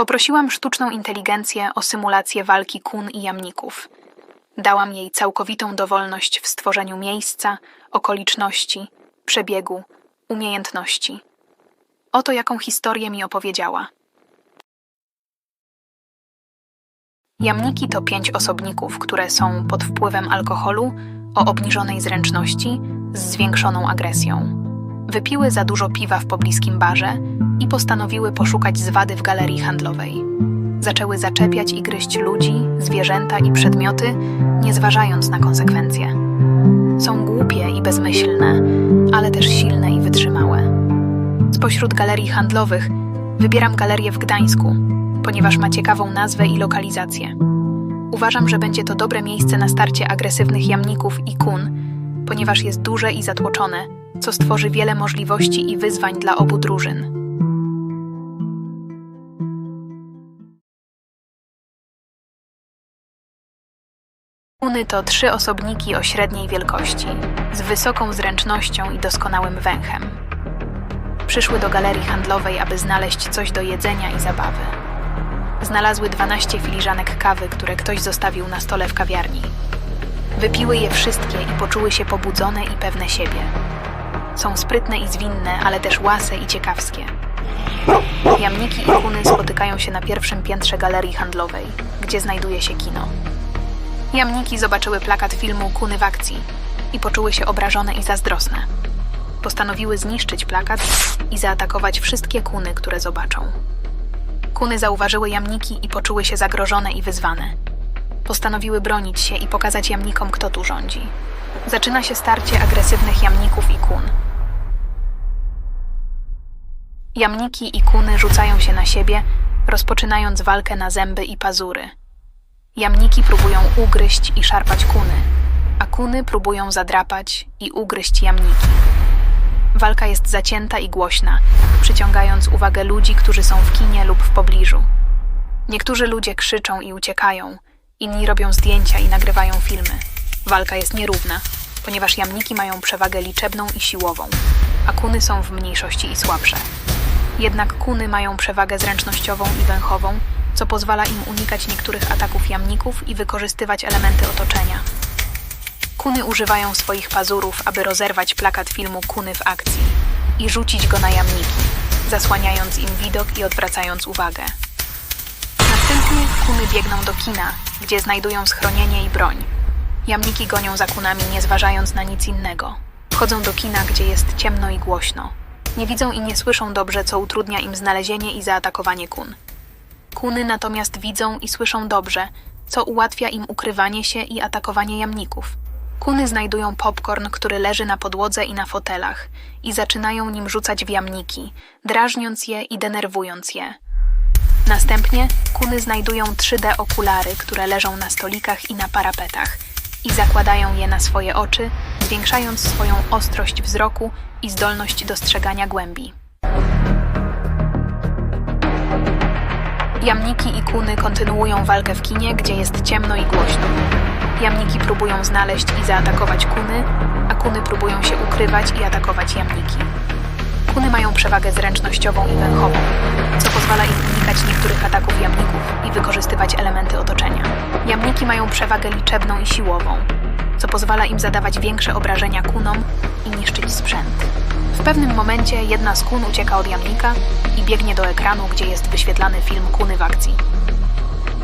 Poprosiłam sztuczną inteligencję o symulację walki kun i jamników. Dałam jej całkowitą dowolność w stworzeniu miejsca, okoliczności, przebiegu, umiejętności. Oto jaką historię mi opowiedziała. Jamniki to pięć osobników, które są pod wpływem alkoholu, o obniżonej zręczności, z zwiększoną agresją. Wypiły za dużo piwa w pobliskim barze i postanowiły poszukać zwady w galerii handlowej. Zaczęły zaczepiać i gryźć ludzi, zwierzęta i przedmioty, nie zważając na konsekwencje. Są głupie i bezmyślne, ale też silne i wytrzymałe. Spośród galerii handlowych wybieram galerię w Gdańsku, ponieważ ma ciekawą nazwę i lokalizację. Uważam, że będzie to dobre miejsce na starcie agresywnych jamników i kun, ponieważ jest duże i zatłoczone, co stworzy wiele możliwości i wyzwań dla obu drużyn. Kuny to trzy osobniki o średniej wielkości, z wysoką zręcznością i doskonałym węchem. Przyszły do galerii handlowej, aby znaleźć coś do jedzenia i zabawy. Znalazły 12 filiżanek kawy, które ktoś zostawił na stole w kawiarni. Wypiły je wszystkie i poczuły się pobudzone i pewne siebie. Są sprytne i zwinne, ale też łase i ciekawskie. Jamniki i kuny spotykają się na pierwszym piętrze galerii handlowej, gdzie znajduje się kino. Jamniki zobaczyły plakat filmu Kuny w akcji i poczuły się obrażone i zazdrosne. Postanowiły zniszczyć plakat i zaatakować wszystkie kuny, które zobaczą. Kuny zauważyły jamniki i poczuły się zagrożone i wyzwane. Postanowiły bronić się i pokazać jamnikom, kto tu rządzi. Zaczyna się starcie agresywnych jamników i kun. Jamniki i kuny rzucają się na siebie, rozpoczynając walkę na zęby i pazury. Jamniki próbują ugryźć i szarpać kuny, a kuny próbują zadrapać i ugryźć jamniki. Walka jest zacięta i głośna, przyciągając uwagę ludzi, którzy są w kinie lub w pobliżu. Niektórzy ludzie krzyczą i uciekają, inni robią zdjęcia i nagrywają filmy. Walka jest nierówna, ponieważ jamniki mają przewagę liczebną i siłową, a kuny są w mniejszości i słabsze. Jednak kuny mają przewagę zręcznościową i węchową, co pozwala im unikać niektórych ataków jamników i wykorzystywać elementy otoczenia. Kuny używają swoich pazurów, aby rozerwać plakat filmu Kuny w akcji i rzucić go na jamniki, zasłaniając im widok i odwracając uwagę. Następnie kuny biegną do kina, gdzie znajdują schronienie i broń. Jamniki gonią za kunami, nie zważając na nic innego. Wchodzą do kina, gdzie jest ciemno i głośno. Nie widzą i nie słyszą dobrze, co utrudnia im znalezienie i zaatakowanie kun. Kuny natomiast widzą i słyszą dobrze, co ułatwia im ukrywanie się i atakowanie jamników. Kuny znajdują popcorn, który leży na podłodze i na fotelach, i zaczynają nim rzucać w jamniki, drażniąc je i denerwując je. Następnie kuny znajdują 3D okulary, które leżą na stolikach i na parapetach, i zakładają je na swoje oczy, zwiększając swoją ostrość wzroku i zdolność dostrzegania głębi. Jamniki i kuny kontynuują walkę w kinie, gdzie jest ciemno i głośno. Jamniki próbują znaleźć i zaatakować kuny, a kuny próbują się ukrywać i atakować jamniki. Kuny mają przewagę zręcznościową i węchową, co pozwala im unikać niektórych ataków jamników i wykorzystywać elementy otoczenia. Jamniki mają przewagę liczebną i siłową, co pozwala im zadawać większe obrażenia kunom i niszczyć sprzęt. W pewnym momencie jedna z kun ucieka od jamnika i biegnie do ekranu, gdzie jest wyświetlany film kuny w akcji.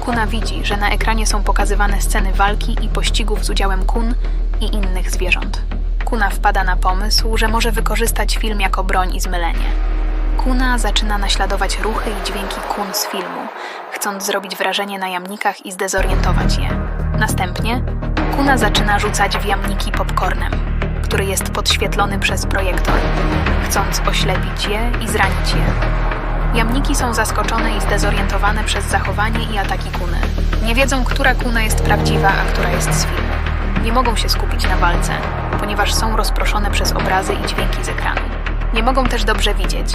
Kuna widzi, że na ekranie są pokazywane sceny walki i pościgów z udziałem kun i innych zwierząt. Kuna wpada na pomysł, że może wykorzystać film jako broń i zmylenie. Kuna zaczyna naśladować ruchy i dźwięki kun z filmu, chcąc zrobić wrażenie na jamnikach i zdezorientować je. Następnie Kuna zaczyna rzucać w jamniki popcornem, który jest podświetlony przez projektor, chcąc oślepić je i zranić je. Jamniki są zaskoczone i zdezorientowane przez zachowanie i ataki kuny. Nie wiedzą, która kuna jest prawdziwa, a która jest z filmu. Nie mogą się skupić na walce, ponieważ są rozproszone przez obrazy i dźwięki z ekranu. Nie mogą też dobrze widzieć,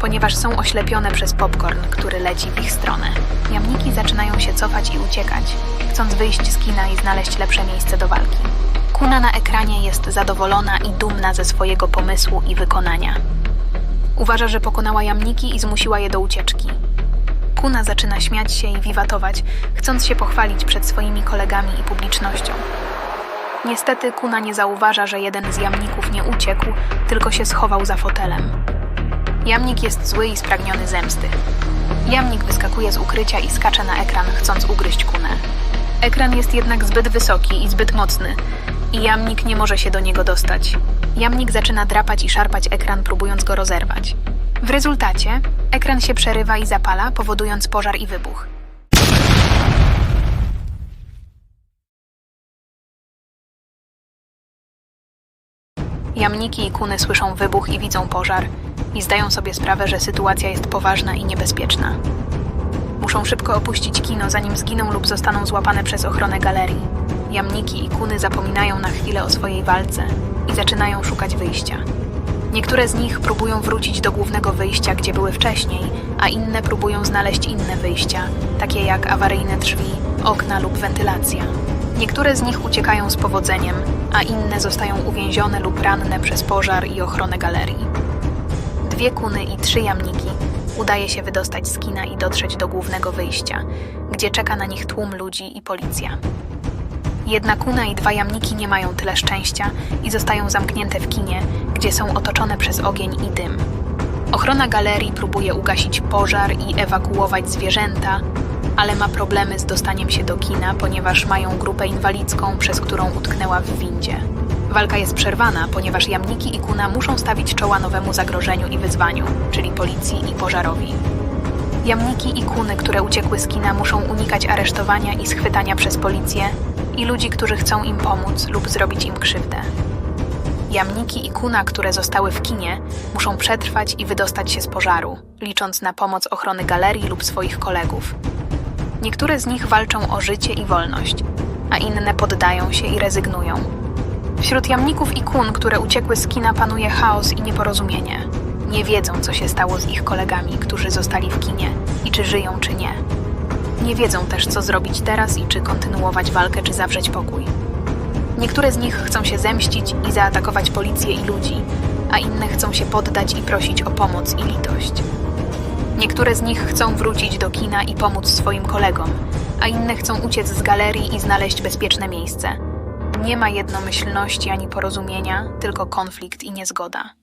ponieważ są oślepione przez popcorn, który leci w ich stronę. Jamniki zaczynają się cofać i uciekać, chcąc wyjść z kina i znaleźć lepsze miejsce do walki. Kuna na ekranie jest zadowolona i dumna ze swojego pomysłu i wykonania. Uważa, że pokonała jamniki i zmusiła je do ucieczki. Kuna zaczyna śmiać się i wiwatować, chcąc się pochwalić przed swoimi kolegami i publicznością. Niestety Kuna nie zauważa, że jeden z jamników nie uciekł, tylko się schował za fotelem. Jamnik jest zły i spragniony zemsty. Jamnik wyskakuje z ukrycia i skacze na ekran, chcąc ugryźć Kunę. Ekran jest jednak zbyt wysoki i zbyt mocny, i jamnik nie może się do niego dostać. Jamnik zaczyna drapać i szarpać ekran, próbując go rozerwać. W rezultacie ekran się przerywa i zapala, powodując pożar i wybuch. Jamniki i kuny słyszą wybuch i widzą pożar i zdają sobie sprawę, że sytuacja jest poważna i niebezpieczna. Muszą szybko opuścić kino, zanim zginą lub zostaną złapane przez ochronę galerii. Jamniki i kuny zapominają na chwilę o swojej walce i zaczynają szukać wyjścia. Niektóre z nich próbują wrócić do głównego wyjścia, gdzie były wcześniej, a inne próbują znaleźć inne wyjścia, takie jak awaryjne drzwi, okna lub wentylacja. Niektóre z nich uciekają z powodzeniem, a inne zostają uwięzione lub ranne przez pożar i ochronę galerii. Dwie kuny i trzy jamniki udaje się wydostać z kina i dotrzeć do głównego wyjścia, gdzie czeka na nich tłum ludzi i policja. Jedna kuna i dwa jamniki nie mają tyle szczęścia i zostają zamknięte w kinie, gdzie są otoczone przez ogień i dym. Ochrona galerii próbuje ugasić pożar i ewakuować zwierzęta, ale ma problemy z dostaniem się do kina, ponieważ mają grupę inwalidzką, przez którą utknęła w windzie. Walka jest przerwana, ponieważ jamniki i kuna muszą stawić czoła nowemu zagrożeniu i wyzwaniu, czyli policji i pożarowi. Jamniki i kuny, które uciekły z kina, muszą unikać aresztowania i schwytania przez policję i ludzi, którzy chcą im pomóc lub zrobić im krzywdę. Jamniki i kuna, które zostały w kinie, muszą przetrwać i wydostać się z pożaru, licząc na pomoc ochrony galerii lub swoich kolegów. Niektóre z nich walczą o życie i wolność, a inne poddają się i rezygnują. Wśród jamników i kun, które uciekły z kina, panuje chaos i nieporozumienie. Nie wiedzą, co się stało z ich kolegami, którzy zostali w kinie i czy żyją, czy nie. Nie wiedzą też, co zrobić teraz i czy kontynuować walkę, czy zawrzeć pokój. Niektóre z nich chcą się zemścić i zaatakować policję i ludzi, a inne chcą się poddać i prosić o pomoc i litość. Niektóre z nich chcą wrócić do kina i pomóc swoim kolegom, a inne chcą uciec z galerii i znaleźć bezpieczne miejsce. Nie ma jednomyślności ani porozumienia, tylko konflikt i niezgoda.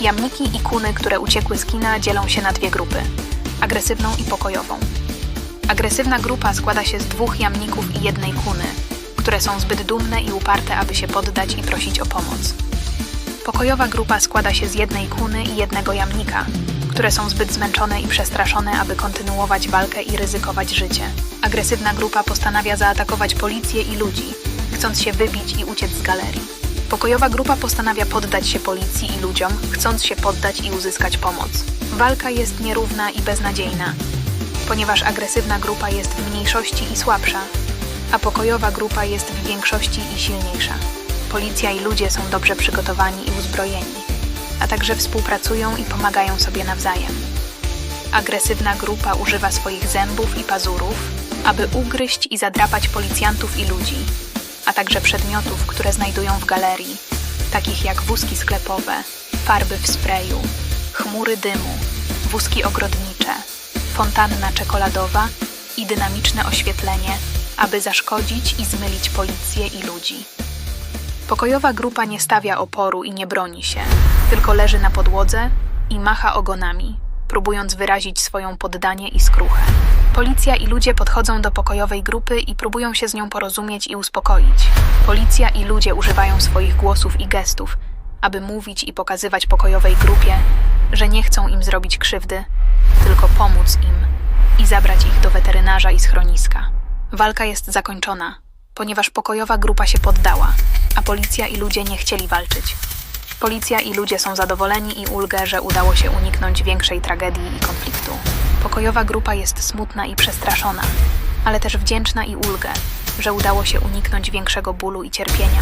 Jamniki i kuny, które uciekły z kina, dzielą się na dwie grupy agresywną i pokojową. Agresywna grupa składa się z dwóch jamników i jednej kuny, które są zbyt dumne i uparte, aby się poddać i prosić o pomoc. Pokojowa grupa składa się z jednej kuny i jednego jamnika, które są zbyt zmęczone i przestraszone, aby kontynuować walkę i ryzykować życie. Agresywna grupa postanawia zaatakować policję i ludzi, chcąc się wybić i uciec z galerii. Pokojowa grupa postanawia poddać się policji i ludziom, chcąc się poddać i uzyskać pomoc. Walka jest nierówna i beznadziejna, ponieważ agresywna grupa jest w mniejszości i słabsza, a pokojowa grupa jest w większości i silniejsza. Policja i ludzie są dobrze przygotowani i uzbrojeni, a także współpracują i pomagają sobie nawzajem. Agresywna grupa używa swoich zębów i pazurów, aby ugryźć i zadrapać policjantów i ludzi, a także przedmiotów, które znajdują w galerii, takich jak wózki sklepowe, farby w sprayu, chmury dymu, wózki ogrodnicze, fontanna czekoladowa i dynamiczne oświetlenie, aby zaszkodzić i zmylić policję i ludzi. Pokojowa grupa nie stawia oporu i nie broni się, tylko leży na podłodze i macha ogonami, próbując wyrazić swoją poddanie i skruchę. Policja i ludzie podchodzą do pokojowej grupy i próbują się z nią porozumieć i uspokoić. Policja i ludzie używają swoich głosów i gestów, aby mówić i pokazywać pokojowej grupie, że nie chcą im zrobić krzywdy, tylko pomóc im i zabrać ich do weterynarza i schroniska. Walka jest zakończona, ponieważ pokojowa grupa się poddała, a policja i ludzie nie chcieli walczyć. Policja i ludzie są zadowoleni i ulgę, że udało się uniknąć większej tragedii i konfliktu. Pokojowa grupa jest smutna i przestraszona, ale też wdzięczna i ulgę, że udało się uniknąć większego bólu i cierpienia.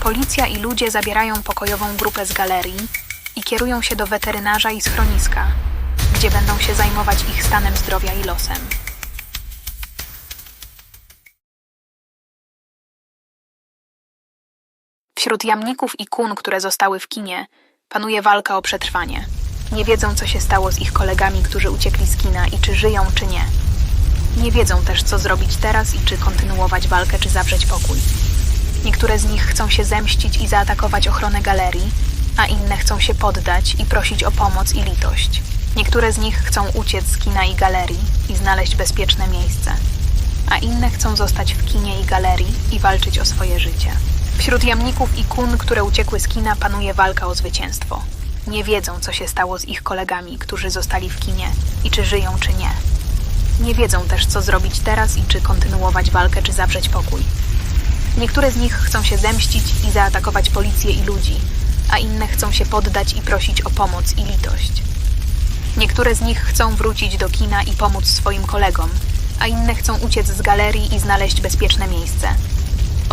Policja i ludzie zabierają pokojową grupę z galerii i kierują się do weterynarza i schroniska, gdzie będą się zajmować ich stanem zdrowia i losem. Wśród jamników i kun, które zostały w kinie, Panuje walka o przetrwanie. Nie wiedzą, co się stało z ich kolegami, którzy uciekli z kina i czy żyją, czy nie. Nie wiedzą też, co zrobić teraz i czy kontynuować walkę, czy zawrzeć pokój. Niektóre z nich chcą się zemścić i zaatakować ochronę galerii, a inne chcą się poddać i prosić o pomoc i litość. Niektóre z nich chcą uciec z kina i galerii i znaleźć bezpieczne miejsce, a inne chcą zostać w kinie i galerii i walczyć o swoje życie. Wśród jamników i kun, które uciekły z kina, panuje walka o zwycięstwo. Nie wiedzą, co się stało z ich kolegami, którzy zostali w kinie i czy żyją, czy nie. Nie wiedzą też, co zrobić teraz i czy kontynuować walkę, czy zawrzeć pokój. Niektóre z nich chcą się zemścić i zaatakować policję i ludzi, a inne chcą się poddać i prosić o pomoc i litość. Niektóre z nich chcą wrócić do kina i pomóc swoim kolegom, a inne chcą uciec z galerii i znaleźć bezpieczne miejsce.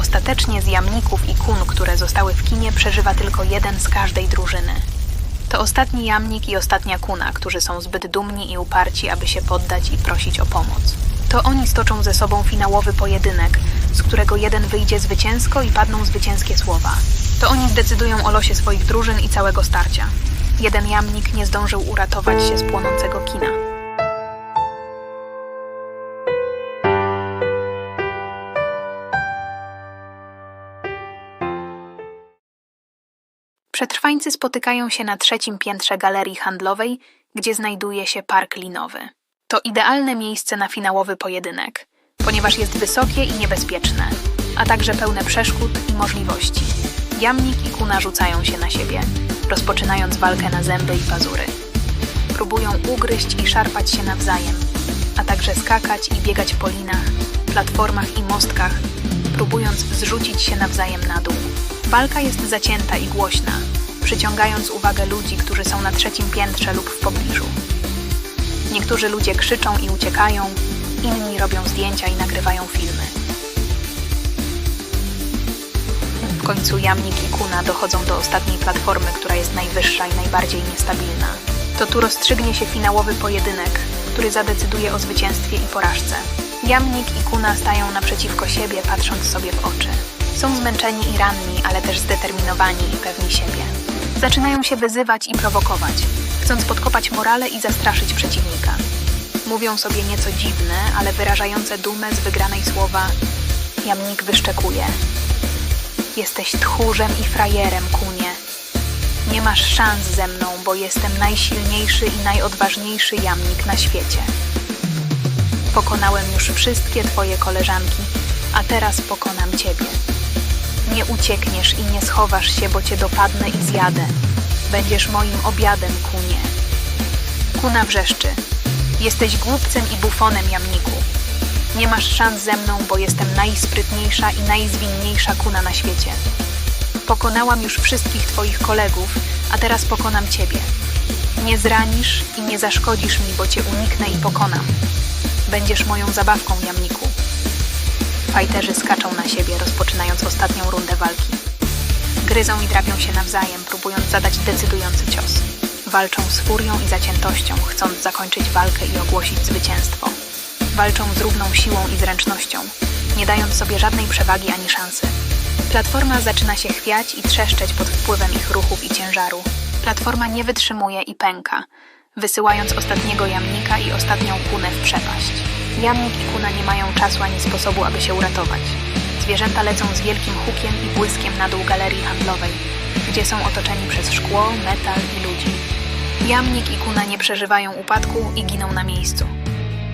Ostatecznie z jamników i kun, które zostały w kinie, przeżywa tylko jeden z każdej drużyny. To ostatni jamnik i ostatnia kuna, którzy są zbyt dumni i uparci, aby się poddać i prosić o pomoc. To oni stoczą ze sobą finałowy pojedynek, z którego jeden wyjdzie zwycięsko i padną zwycięskie słowa. To oni zdecydują o losie swoich drużyn i całego starcia. Jeden jamnik nie zdążył uratować się z płonącego kina. Przetrwańcy spotykają się na trzecim piętrze galerii handlowej, gdzie znajduje się park linowy. To idealne miejsce na finałowy pojedynek, ponieważ jest wysokie i niebezpieczne, a także pełne przeszkód i możliwości. Jamnik i kuna rzucają się na siebie, rozpoczynając walkę na zęby i pazury. Próbują ugryźć i szarpać się nawzajem, a także skakać i biegać po linach, platformach i mostkach, próbując zrzucić się nawzajem na dół. Walka jest zacięta i głośna, przyciągając uwagę ludzi, którzy są na trzecim piętrze lub w pobliżu. Niektórzy ludzie krzyczą i uciekają, inni robią zdjęcia i nagrywają filmy. W końcu jamnik i kuna dochodzą do ostatniej platformy, która jest najwyższa i najbardziej niestabilna. To tu rozstrzygnie się finałowy pojedynek, który zadecyduje o zwycięstwie i porażce. Jamnik i kuna stają naprzeciwko siebie, patrząc sobie w oczy. Są zmęczeni i ranni, ale też zdeterminowani i pewni siebie. Zaczynają się wyzywać i prowokować, chcąc podkopać morale i zastraszyć przeciwnika. Mówią sobie nieco dziwne, ale wyrażające dumę z wygranej słowa Jamnik wyszczekuje. Jesteś tchórzem i frajerem, kunie. Nie masz szans ze mną, bo jestem najsilniejszy i najodważniejszy jamnik na świecie. Pokonałem już wszystkie twoje koleżanki, a teraz pokonam ciebie. Nie uciekniesz i nie schowasz się, bo cię dopadnę i zjadę. Będziesz moim obiadem, kunie. Kuna wrzeszczy. Jesteś głupcem i bufonem, jamniku. Nie masz szans ze mną, bo jestem najsprytniejsza i najzwinniejsza kuna na świecie. Pokonałam już wszystkich twoich kolegów, a teraz pokonam ciebie. Nie zranisz i nie zaszkodzisz mi, bo cię uniknę i pokonam. Będziesz moją zabawką, jamniku. Fajterzy skaczą na siebie, rozpoczynając ostatnią rundę walki. Gryzą i drapią się nawzajem, próbując zadać decydujący cios. Walczą z furią i zaciętością, chcąc zakończyć walkę i ogłosić zwycięstwo. Walczą z równą siłą i zręcznością, nie dając sobie żadnej przewagi ani szansy. Platforma zaczyna się chwiać i trzeszczeć pod wpływem ich ruchów i ciężaru. Platforma nie wytrzymuje i pęka, wysyłając ostatniego jamnika i ostatnią kunę w przepaść. Jamnik i kuna nie mają czasu ani sposobu, aby się uratować. Zwierzęta lecą z wielkim hukiem i błyskiem na dół galerii handlowej, gdzie są otoczeni przez szkło, metal i ludzi. Jamnik i kuna nie przeżywają upadku i giną na miejscu.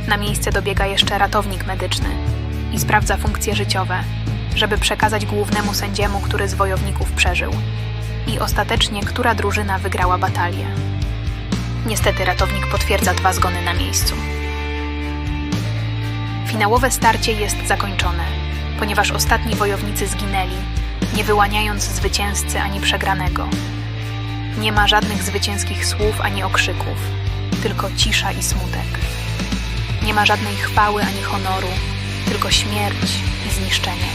Na miejsce dobiega jeszcze ratownik medyczny i sprawdza funkcje życiowe, żeby przekazać głównemu sędziemu, który z wojowników przeżył. I ostatecznie, która drużyna wygrała batalię. Niestety ratownik potwierdza dwa zgony na miejscu. Finałowe starcie jest zakończone, ponieważ ostatni wojownicy zginęli, nie wyłaniając zwycięzcy ani przegranego. Nie ma żadnych zwycięskich słów ani okrzyków, tylko cisza i smutek. Nie ma żadnej chwały ani honoru, tylko śmierć i zniszczenie.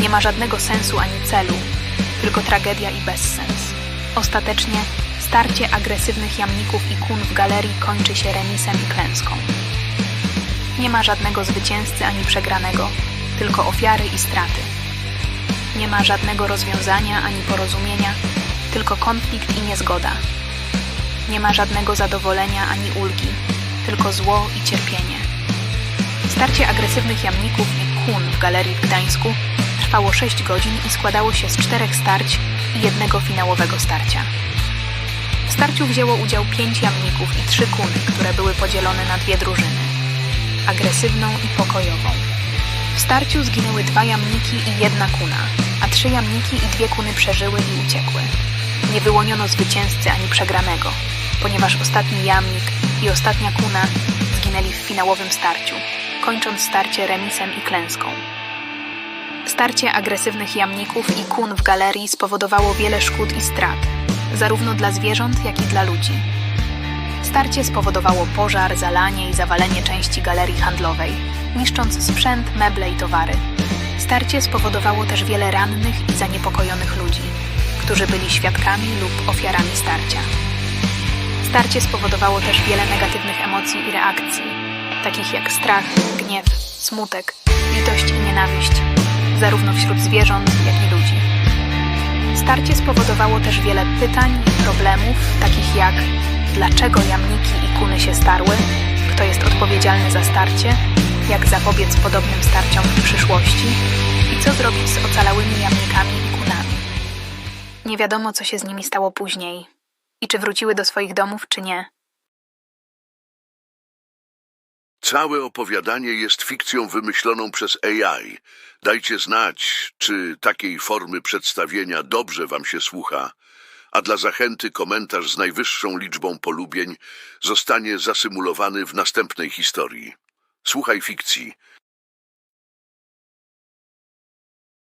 Nie ma żadnego sensu ani celu, tylko tragedia i bezsens. Ostatecznie starcie agresywnych jamników i kun w galerii kończy się remisem i klęską. Nie ma żadnego zwycięzcy ani przegranego, tylko ofiary i straty. Nie ma żadnego rozwiązania ani porozumienia, tylko konflikt i niezgoda. Nie ma żadnego zadowolenia ani ulgi, tylko zło i cierpienie. Starcie agresywnych jamników i kun w galerii w Gdańsku trwało 6 godzin i składało się z czterech starć i jednego finałowego starcia. W starciu wzięło udział pięć jamników i trzy kuny, które były podzielone na dwie drużyny agresywną i pokojową. W starciu zginęły dwa jamniki i jedna kuna, a trzy jamniki i dwie kuny przeżyły i uciekły. Nie wyłoniono zwycięzcy ani przegranego, ponieważ ostatni jamnik i ostatnia kuna zginęli w finałowym starciu, kończąc starcie remisem i klęską. Starcie agresywnych jamników i kun w galerii spowodowało wiele szkód i strat, zarówno dla zwierząt, jak i dla ludzi. Starcie spowodowało pożar, zalanie i zawalenie części galerii handlowej, niszcząc sprzęt, meble i towary. Starcie spowodowało też wiele rannych i zaniepokojonych ludzi, którzy byli świadkami lub ofiarami starcia. Starcie spowodowało też wiele negatywnych emocji i reakcji, takich jak strach, gniew, smutek, litość i nienawiść, zarówno wśród zwierząt, jak i ludzi. Starcie spowodowało też wiele pytań i problemów, takich jak dlaczego jamniki i kuny się starły, kto jest odpowiedzialny za starcie, jak zapobiec podobnym starciom w przyszłości i co zrobić z ocalałymi jamnikami i kunami. Nie wiadomo, co się z nimi stało później i czy wróciły do swoich domów, czy nie. Całe opowiadanie jest fikcją wymyśloną przez AI. Dajcie znać, czy takiej formy przedstawienia dobrze wam się słucha, a dla zachęty komentarz z najwyższą liczbą polubień zostanie zasymulowany w następnej historii. Słuchaj fikcji